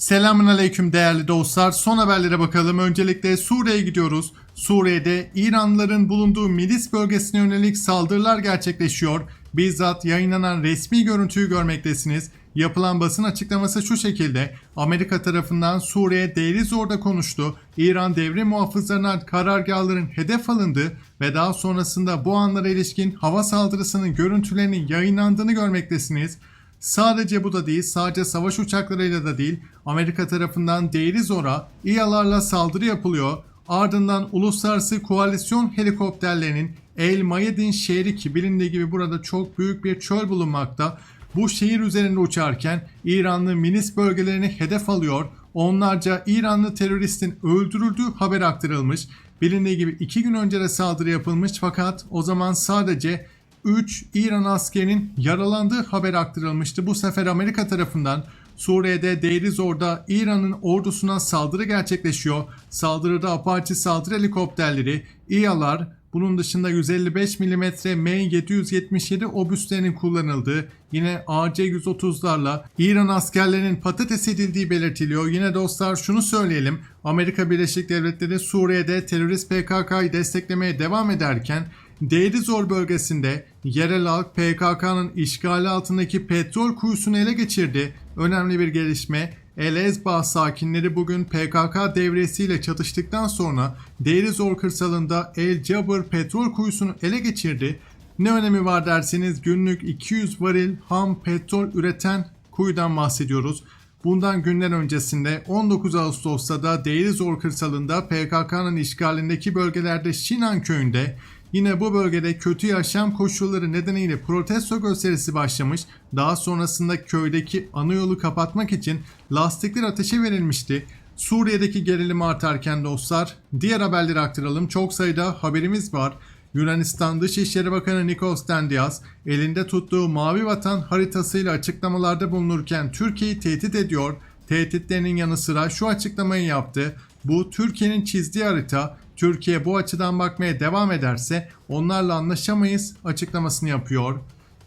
Selamun aleyküm değerli dostlar. Son haberlere bakalım. Öncelikle Suriye'ye gidiyoruz. Suriye'de İranlıların bulunduğu milis bölgesine yönelik saldırılar gerçekleşiyor. Bizzat yayınlanan resmi görüntüyü görmektesiniz. Yapılan basın açıklaması şu şekilde. Amerika tarafından Suriye Deir Zor'da konuştu. İran devrim muhafızlarına karargahların hedef alındı ve daha sonrasında bu anlara ilişkin hava saldırısının görüntülerinin yayınlandığını görmektesiniz. Sadece bu da değil, sadece savaş uçaklarıyla da değil, Amerika tarafından Deir Zor'a İHA'larla saldırı yapılıyor. Ardından uluslararası koalisyon helikopterlerinin El Mayedin şehri ki bilindiği gibi burada çok büyük bir çöl bulunmakta. Bu şehir üzerinde uçarken İranlı milis bölgelerini hedef alıyor. Onlarca İranlı teröristin öldürüldüğü haber aktarılmış. Bilindiği gibi iki gün önce de saldırı yapılmış fakat o zaman sadece 3 İran askerinin yaralandığı haber aktarılmıştı. Bu sefer Amerika tarafından Suriye'de Deir Zor'da İran'ın ordusuna saldırı gerçekleşiyor. Saldırıda Apache saldırı helikopterleri, İHA'lar, bunun dışında 155 mm M777 obüslerinin kullanıldığı, yine AC-130'larla İran askerlerinin patates edildiği belirtiliyor. Yine dostlar şunu söyleyelim. Amerika Birleşik Devletleri Suriye'de terörist PKK'yı desteklemeye devam ederken Deir Zor bölgesinde yerel halk PKK'nın işgali altındaki petrol kuyusunu ele geçirdi. Önemli bir gelişme. El Ezbah sakinleri bugün PKK devresiyle çatıştıktan sonra Deir Zor kırsalında El Cabır petrol kuyusunu ele geçirdi. Ne önemi var derseniz günlük 200 varil ham petrol üreten kuyudan bahsediyoruz. Bundan günler öncesinde 19 Ağustos'ta da Deir Zor kırsalında PKK'nın işgalindeki bölgelerde Şinan köyünde Yine bu bölgede kötü yaşam koşulları nedeniyle protesto gösterisi başlamış. Daha sonrasında köydeki ana yolu kapatmak için lastikler ateşe verilmişti. Suriye'deki gerilim artarken dostlar diğer haberleri aktaralım. Çok sayıda haberimiz var. Yunanistan Dışişleri Bakanı Nikos Dendias elinde tuttuğu Mavi Vatan haritasıyla açıklamalarda bulunurken Türkiye'yi tehdit ediyor. Tehditlerinin yanı sıra şu açıklamayı yaptı. Bu Türkiye'nin çizdiği harita Türkiye bu açıdan bakmaya devam ederse onlarla anlaşamayız açıklamasını yapıyor.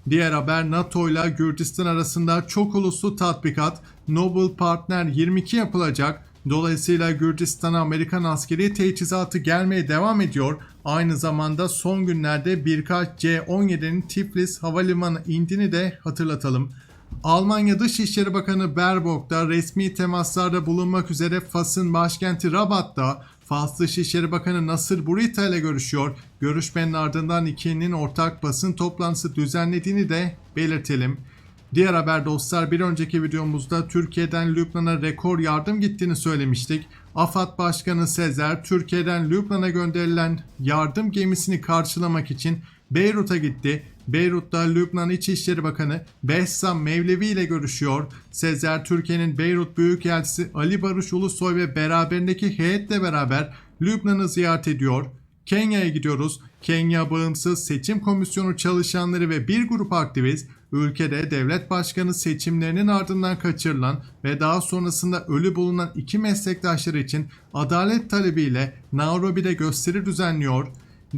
Diğer haber NATO ile Gürcistan arasında çok uluslu tatbikat Noble Partner 22 yapılacak. Dolayısıyla Gürcistan'a Amerikan askeri teçhizatı gelmeye devam ediyor. Aynı zamanda son günlerde birkaç C-17'nin Tiflis havalimanı indiğini de hatırlatalım. Almanya Dışişleri Bakanı Baerbock da resmi temaslarda bulunmak üzere Fas'ın başkenti Rabat'ta Fas Dışişleri Bakanı Nasır Burita ile görüşüyor. Görüşmenin ardından ikilinin ortak basın toplantısı düzenlediğini de belirtelim. Diğer haber dostlar bir önceki videomuzda Türkiye'den Lübnan'a rekor yardım gittiğini söylemiştik. AFAD Başkanı Sezer Türkiye'den Lübnan'a gönderilen yardım gemisini karşılamak için Beyrut'a gitti. Beyrut'ta Lübnan İçişleri Bakanı Behzam Mevlevi ile görüşüyor. Sezer Türkiye'nin Beyrut Büyükelçisi Ali Barış Ulusoy ve beraberindeki heyetle beraber Lübnan'ı ziyaret ediyor. Kenya'ya gidiyoruz. Kenya Bağımsız Seçim Komisyonu çalışanları ve bir grup aktivist ülkede devlet başkanı seçimlerinin ardından kaçırılan ve daha sonrasında ölü bulunan iki meslektaşları için adalet talebiyle Nairobi'de gösteri düzenliyor.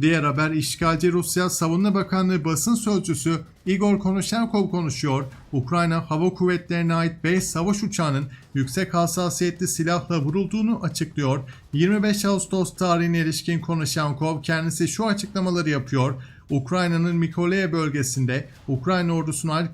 Diğer haber işgalci Rusya Savunma Bakanlığı basın sözcüsü Igor Konuşenkov konuşuyor. Ukrayna Hava Kuvvetleri'ne ait 5 savaş uçağının yüksek hassasiyetli silahla vurulduğunu açıklıyor. 25 Ağustos tarihine ilişkin Konuşenkov kendisi şu açıklamaları yapıyor. Ukrayna'nın Mykolaiv bölgesinde Ukrayna ordusuna ait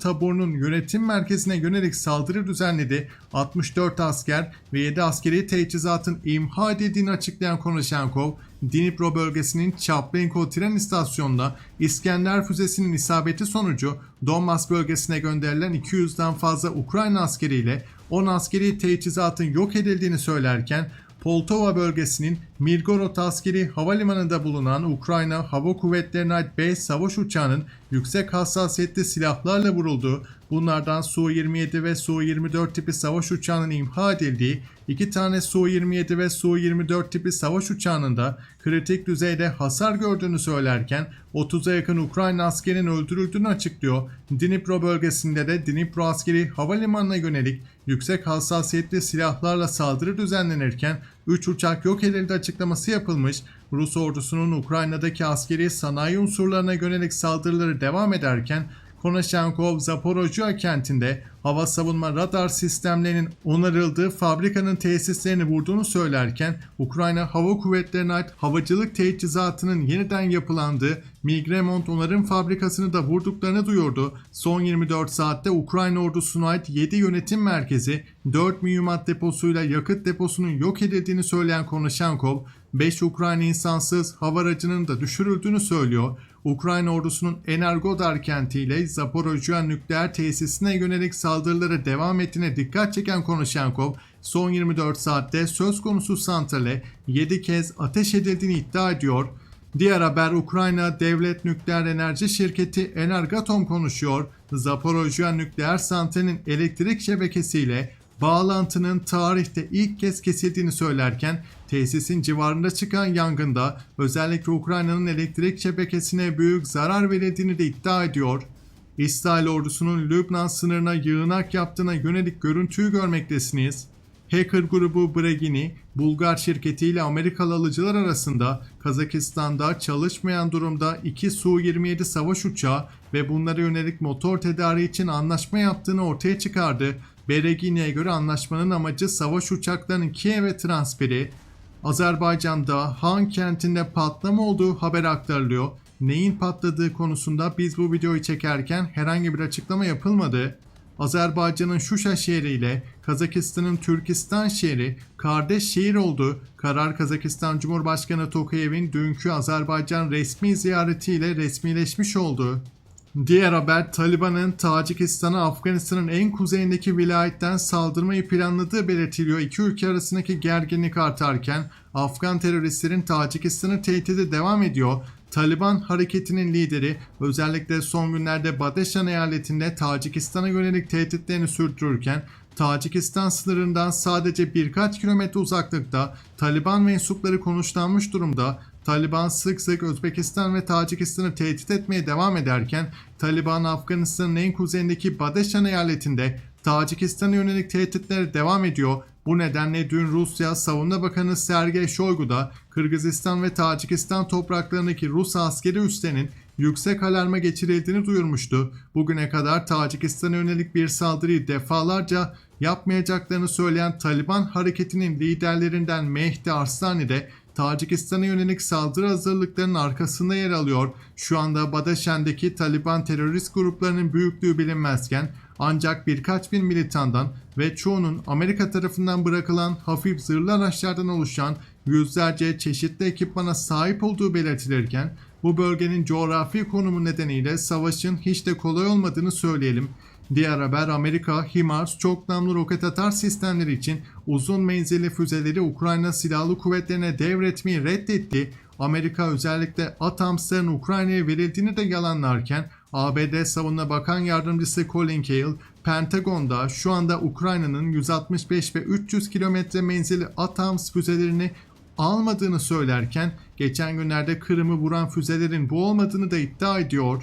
taburunun yönetim merkezine yönelik saldırı düzenledi. 64 asker ve 7 askeri teçhizatın imha edildiğini açıklayan Konuşenkov, Dnipro bölgesinin Chaplenko tren istasyonunda İskender füzesinin isabeti sonucu Donbas bölgesine gönderilen 200'den fazla Ukrayna askeriyle 10 askeri teçhizatın yok edildiğini söylerken Poltova bölgesinin Mirgorod askeri havalimanında bulunan Ukrayna Hava Kuvvetleri'ne ait 5 savaş uçağının yüksek hassasiyetli silahlarla vurulduğu, bunlardan Su-27 ve Su-24 tipi savaş uçağının imha edildiği, iki tane Su-27 ve Su-24 tipi savaş uçağının da kritik düzeyde hasar gördüğünü söylerken 30'a yakın Ukrayna askerinin öldürüldüğünü açıklıyor. Dnipro bölgesinde de Dnipro askeri havalimanına yönelik yüksek hassasiyetli silahlarla saldırı düzenlenirken 3 uçak yok edildi açıklaması yapılmış. Rus ordusunun Ukrayna'daki askeri sanayi unsurlarına yönelik saldırıları devam ederken Konashenkov Zaporojye kentinde hava savunma radar sistemlerinin onarıldığı fabrikanın tesislerini vurduğunu söylerken Ukrayna Hava Kuvvetleri'ne ait havacılık teçhizatının yeniden yapılandığı Migremont onarım fabrikasını da vurduklarını duyurdu. Son 24 saatte Ukrayna ordusuna ait 7 yönetim merkezi 4 mühimmat deposuyla yakıt deposunun yok edildiğini söyleyen Konashenkov 5 Ukrayna insansız hava aracının da düşürüldüğünü söylüyor. Ukrayna ordusunun Energodar kentiyle Zaporojye nükleer tesisine yönelik saldırılara devam ettiğine dikkat çeken Konashenkov, son 24 saatte söz konusu santrale 7 kez ateş edildiğini iddia ediyor. Diğer haber Ukrayna Devlet Nükleer Enerji Şirketi Energatom konuşuyor. Zaporojye nükleer santralinin elektrik şebekesiyle bağlantının tarihte ilk kez kesildiğini söylerken tesisin civarında çıkan yangında özellikle Ukrayna'nın elektrik şebekesine büyük zarar verildiğini de iddia ediyor. İsrail ordusunun Lübnan sınırına yığınak yaptığına yönelik görüntüyü görmektesiniz. Hacker grubu Bregini, Bulgar şirketiyle Amerikalı alıcılar arasında Kazakistan'da çalışmayan durumda iki Su-27 savaş uçağı ve bunlara yönelik motor tedariği için anlaşma yaptığını ortaya çıkardı. Beregini'ye göre anlaşmanın amacı savaş uçaklarının Kiev'e transferi. Azerbaycan'da Han kentinde patlama olduğu haber aktarılıyor. Neyin patladığı konusunda biz bu videoyu çekerken herhangi bir açıklama yapılmadı. Azerbaycan'ın Şuşa şehri ile Kazakistan'ın Türkistan şehri kardeş şehir oldu. Karar Kazakistan Cumhurbaşkanı Tokayev'in dünkü Azerbaycan resmi ziyaretiyle resmileşmiş oldu. Diğer haber Taliban'ın Tacikistan'a Afganistan'ın en kuzeyindeki vilayetten saldırmayı planladığı belirtiliyor. İki ülke arasındaki gerginlik artarken Afgan teröristlerin Tacikistan'ı tehdidi devam ediyor. Taliban hareketinin lideri özellikle son günlerde Badeşan eyaletinde Tacikistan'a yönelik tehditlerini sürdürürken Tacikistan sınırından sadece birkaç kilometre uzaklıkta Taliban mensupları konuşlanmış durumda. Taliban sık sık Özbekistan ve Tacikistan'ı tehdit etmeye devam ederken Taliban Afganistan'ın en kuzeyindeki Badeşan eyaletinde Tacikistan'a yönelik tehditlere devam ediyor. Bu nedenle dün Rusya Savunma Bakanı Sergey Shoigu da Kırgızistan ve Tacikistan topraklarındaki Rus askeri üslerinin yüksek alarma geçirildiğini duyurmuştu. Bugüne kadar Tacikistan'a yönelik bir saldırıyı defalarca yapmayacaklarını söyleyen Taliban hareketinin liderlerinden Mehdi Arslani de Tacikistan'a yönelik saldırı hazırlıklarının arkasında yer alıyor. Şu anda Badaşen'deki Taliban terörist gruplarının büyüklüğü bilinmezken ancak birkaç bin militandan ve çoğunun Amerika tarafından bırakılan hafif zırhlı araçlardan oluşan yüzlerce çeşitli ekipmana sahip olduğu belirtilirken bu bölgenin coğrafi konumu nedeniyle savaşın hiç de kolay olmadığını söyleyelim. Diğer haber Amerika HIMARS çok namlu roket atar sistemleri için uzun menzilli füzeleri Ukrayna Silahlı Kuvvetlerine devretmeyi reddetti. Amerika özellikle ATAMS'ların Ukrayna'ya verildiğini de yalanlarken ABD Savunma Bakan Yardımcısı Colin Kahle Pentagon'da şu anda Ukrayna'nın 165 ve 300 kilometre menzili ATAMS füzelerini almadığını söylerken geçen günlerde Kırım'ı vuran füzelerin bu olmadığını da iddia ediyor.